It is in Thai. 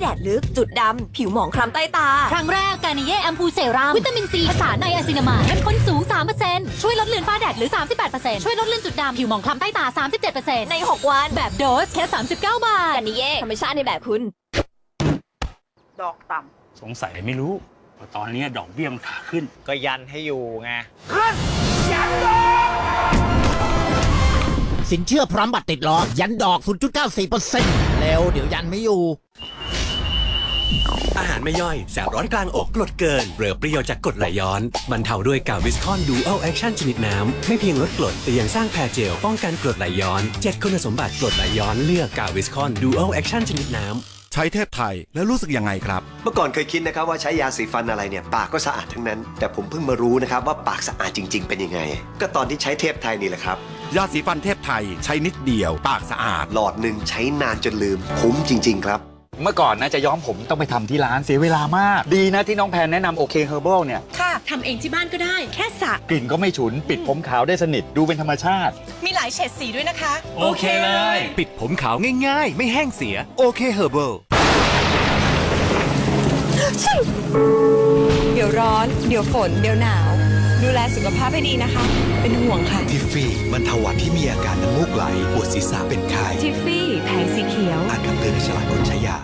แดดลึก จุดดำ ผิวหมองคล้ำใต้ตา ครั้งแรกการนิเย่แอมพูเซรั่มวิตามินซีผสานในอะซินามายเข้มข้นสูง 3%ช่วยลดเลือนฝ้าแดดหรือ 38%ช่วยลดเลือนจุดดำผิวหมองคล้ำใต้ตา 37%ใน 6 วันแบบโดสแค่ 39 บาทกันนิเย่ธรรมชาติในแบบคุณ ดอกต่สงสัยไม่รู้ว่าตอนนี้ดอกเบี้ยมันขาขึ้น ก็ยันให้อยู่ไงสินเชื่อพร้อมบัตรติดล้อยันดอก 0.94%เร็วเดี๋ยวยันไม่อยู่ อาหารไม่ย่อยแสบร้อนกลางอกกรดเกินเรือเปรี้ยวจากกรดไหลย้อนบรรเทาด้วยกาวิสคอนดูอัลแอคชั่นชนิดน้ำ ไม่เพียงลดกรดแต่ยังสร้างแพรเจลป้องกันกรดไหลย้อน 7 คุณสมบัติกรดไหลย้อนเลือกกาวิสคอนดูอัลแอคชั่นชนิดน้ำใช้เทพไทยแล้วรู้สึกยังไงครับ เมื่อก่อนเคยคิดนะครับว่าใช้ยาสีฟันอะไรเนี่ยปากก็สะอาดทั้งนั้น แต่ผมเพิ่งมารู้นะครับว่าปากสะอาดจริง ๆ เป็นยังไง ก็ตอนที่ใช้เทพไทยนี่แหละครับยาสีฟันเทพไทยใช้นิดเดียว ปากสะอาดหลอดหนึ่งใช้นานจนลืมคุ้มจริง ๆ ครับ เมื่อก่อนนะจะย้อมผมต้องไปทำที่ร้านเสียเวลามาก ดีนะที่น้องแพนแนะนำโอเคเฮอร์เบิลเนี่ยำค่ะ ทำเองที่บ้านก็ได้ แค่สระกลิ่นก็ไม่ฉุน ปิดผมขาวได้สนิท ดูเป็นธรรมชาติ มีหลายเฉดสีด้วยนะคะ โอเคเลย ปิดผมขาวง่ายๆ ไม่แห้งเสีย โอเคเฮอร์เบิล เดี๋ยวร้อน เดี๋ยวฝน เดี๋ยวหนาว ดูแลสุขภาพให้ดีนะคะ เป็นห่วงค่ะ ทิฟฟี่บรรเทาหวัดที่มีอาการน้ำมูกไหล ปวดศีรษะเป็นไข้ ทิฟฟี่ ฉลากคนใช้ยา